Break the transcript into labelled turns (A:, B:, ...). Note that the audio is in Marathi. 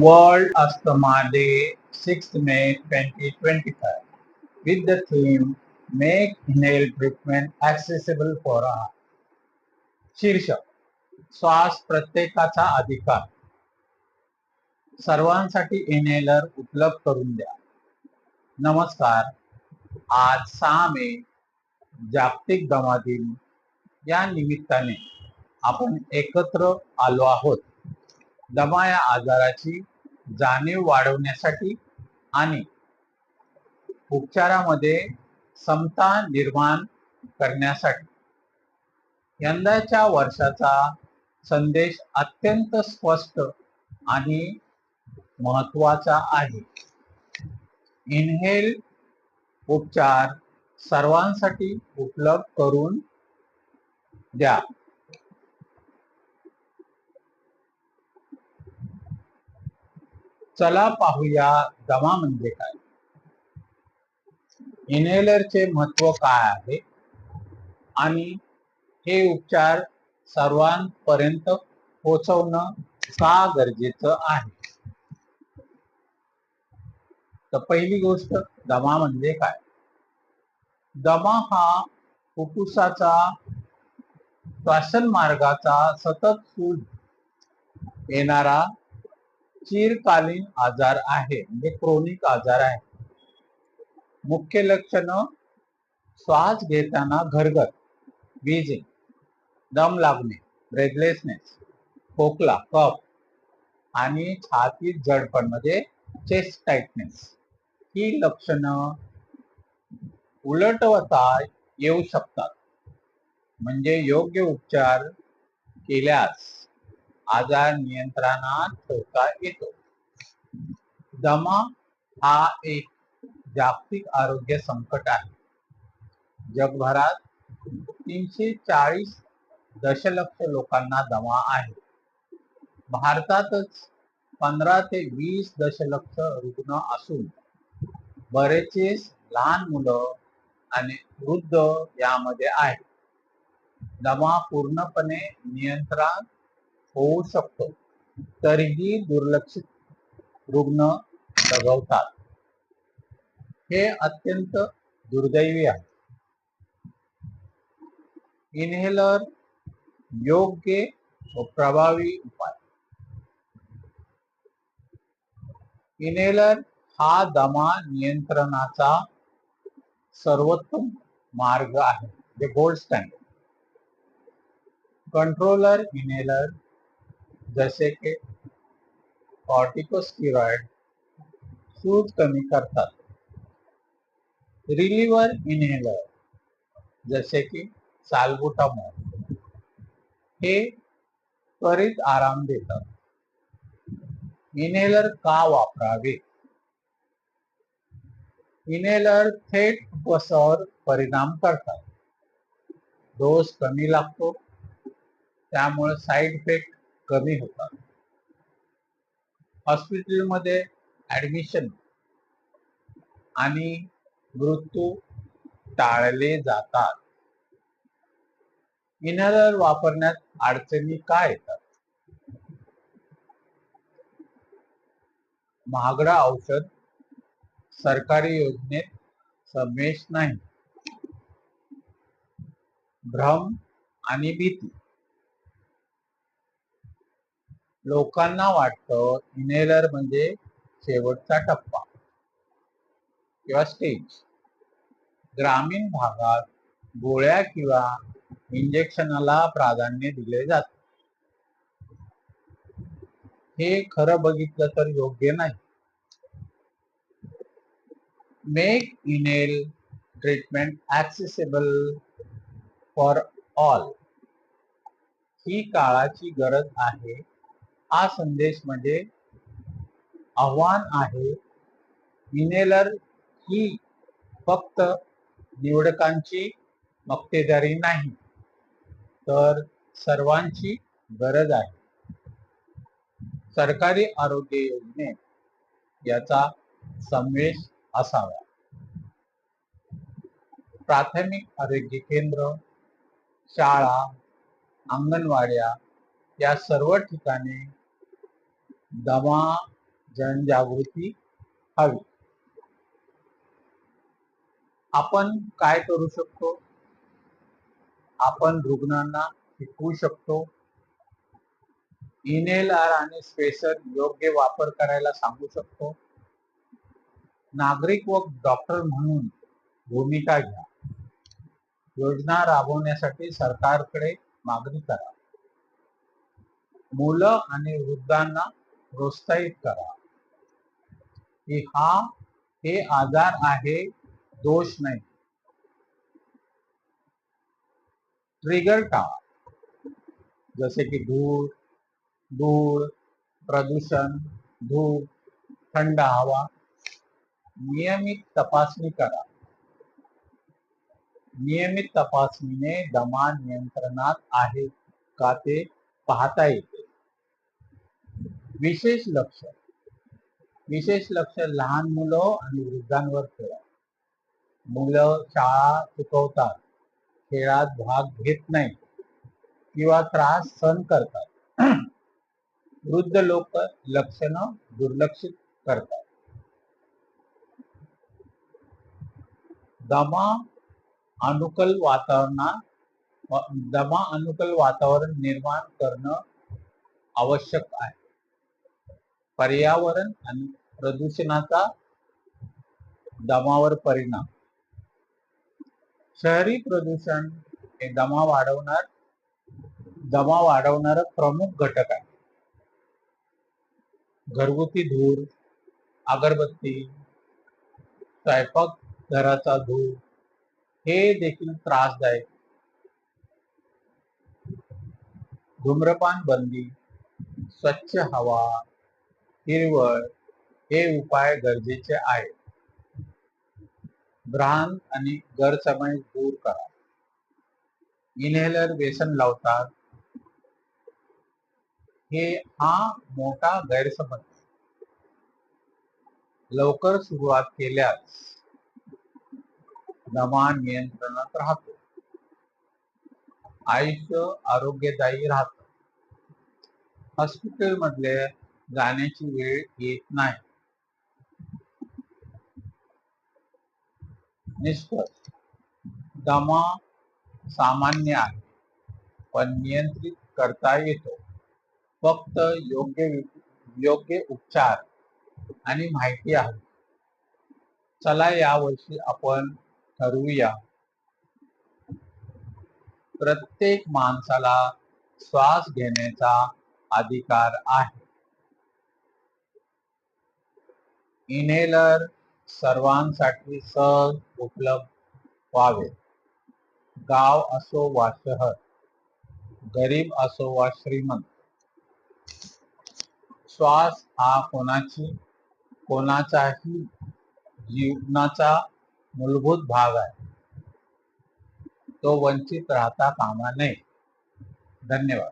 A: World Asthma Day, 6th May 2025, with the theme Make Inhale Treatment Accessible for All. शीर्षक श्वास प्रत्येकाचा अधिकार सर्वांसाठी इनहेलर उपलब्ध करून द्या नमस्कार आज सहा मे जागतिक दमा दिन या निमित्ताने आपण एकत्र आलो आहोत दमा या आजाराची जाणीव वाढवण्यासाठी आणि उपचारामध्ये समता निर्माण करण्यासाठी. यंदाच्या वर्षाचा संदेश अत्यंत स्पष्ट आणि महत्त्वाचा आहे. इनहेल उपचार सर्वांसाठी उपलब्ध करून द्या. चला पाहूया दमा म्हणजे काय? इनहेलरचे महत्त्व काय आहे? आणि हे उपचार सर्वांपर्यंत पोहोचवणं का गरजेचं आहे? तर पहिली गोष्ट दमा म्हणजे काय? दमा हा फुफ्फुसाचा श्वासन मार्गाचा सतत सूज येणारा चिरकालीन आजार आहे म्हणजे क्रोनिक आजार आहे. मुख्य लक्षण श्वास घेताना घरघर विजिंग दम लागणे ब्रेथलेसनेस खोकला कफ आणि छातीत जडपण म्हणजे चेस्ट टाइटनेस ही लक्षणं उलटवता येऊ शकतात. म्हणजे योग्य उपचार केल्यास आजार नियंत्रणात ठेवता येतो. दमा हा एक जागतिक आरोग्य संकट आहे. जगभरात तीनशे चाळीस दशलक्ष लोकांना दमा आहे. भारतातच पंधरा ते वीस दशलक्ष रुग्ण असून बरेचसे लहान मुलं आणि वृद्ध यामध्ये आहेत. दमा पूर्णपणे नियंत्रण होऊ शकतो. तरीही दुर्लक्षित रुग्ण दगवतात. हे अत्यंत दुर्दैवी आहे. इनहेलर योग्य व प्रभावी उपाय. इनहेलर हा दमा नियंत्रणाचा सर्वोत्तम मार्ग आहे. जे गोल्ड स्टँडर्ड कंट्रोलर इनहेलर जसे की कॉर्टिकोस्टिरॉइड सूज कमी करतात रिलीवर इनहेलर जसे की साल्बुटामॉल हे त्वरित आराम देतात इनहेलर का वापरावे। इनहेलर थेट उपसावर परिणाम करतात डोस कमी लागतो। त्यामुळे साईड इफ़ेक्ट कमी होतात हॉस्पिटलमध्ये ऍडमिशन आणि मृत्यू टाळले जातात. इनहेलर वापरण्यात अडचणी काय येतात? महागडा औषध सरकारी योजनेत समावेश नाही. भ्रम आणि भीती. लोकांना वाटतं इनहेलर म्हणजे शेवटचा टप्पा किंवा स्टेज ग्रामीण भागात गोळ्या किंवा इंजेक्शनाला प्राधान्य दिले जाते. हे खरं बघितलं तर योग्य नाही. मेक इनेल ट्रीटमेंट ऍक्सेसिबल फॉर ऑल ही काळाची गरज आहे. हा संदेश म्हणजे आव्हान आहे. मिनेलर ही फक्त निवडकांची मक्तेदारी नाही तर सर्वांची गरज आहे. सरकारी आरोग्य योजनेत याचा समावेश असावा. प्राथमिक आरोग्य केंद्र शाळा अंगणवाड्या या सर्व ठिकाणी दमा जनजागृती हवी. आपण काय करू शकतो? आपण रुग्णांना शिकवू शकतो. इनेलर आणि स्पेसर योग्य वापर करायला सांगू शकतो. नागरिक व डॉक्टर म्हणून भूमिका घ्या. योजना राबवण्यासाठी सरकारकडे मागणी करा. मुलं आणि वृद्धांना प्रोत्साहित करा. की हा हे आजार आहे दोष नाही. ट्रिगर टाळा. जसे की धूळ धूळ प्रदूषण धूळ थंड हवा. नियमित तपासणी करा. नियमित तपासणीने दमा नियंत्रणात आहे का ते पाहता येते. विशेष लक्ष. विशेष लक्ष लहान मुलं वृद्धांवर ठेवा. मुलं शाळा चुकवतात खेळात भाग घेत नाही किंवा त्रास सहन करतात. वृद्ध लोक लक्षणं दुर्लक्षित करतात. दमा अनुकूल वातावरणात, दमा अनुकूल वातावरण निर्माण करणं आवश्यक आहे. पर्यावरण आणि प्रदूषणाचा दमावर परिणाम. शहरी प्रदूषण हे दमा वाढवणार दमा वाढवणारा प्रमुख घटक आहे. घरगुती धूर अगरबत्ती स्वयंपाक घराचा धूर हे देखील त्रासदायक. धूम्रपान बंदी स्वच्छ हवा हिरवळ हे उपाय गरजेचे आहेत. भ्रांत आणि गैरसमज दूर करा. इनहेलर व्यसन लावतात. हे हा मोठा गैरसमज. लवकर सुरुवात केल्यास दमा नियंत्रणात राहतो. आयुष्य आरोग्यदायी राहत. हॉस्पिटल मधले जाण्याची वेळ येत नाही. निष्कर्ष. दमा सामान्य आहे पण नियंत्रित करता येतो. फक्त योग्य योग्य उपचार आणि माहिती आहे. चला यावर्षी आपण ठरवूया. प्रत्येक माणसाला श्वास घेण्याचा अधिकार आहे. इनेलर सर्वांसाठी सहज उपलब्ध व्हावे. गाव असो वा शहर गरीब असो वा श्रीमंत श्वास हा कोणाची कोणाचाही जीवनाचा मूलभूत भाग आहे. तो वंचित राहता कामा नये. धन्यवाद.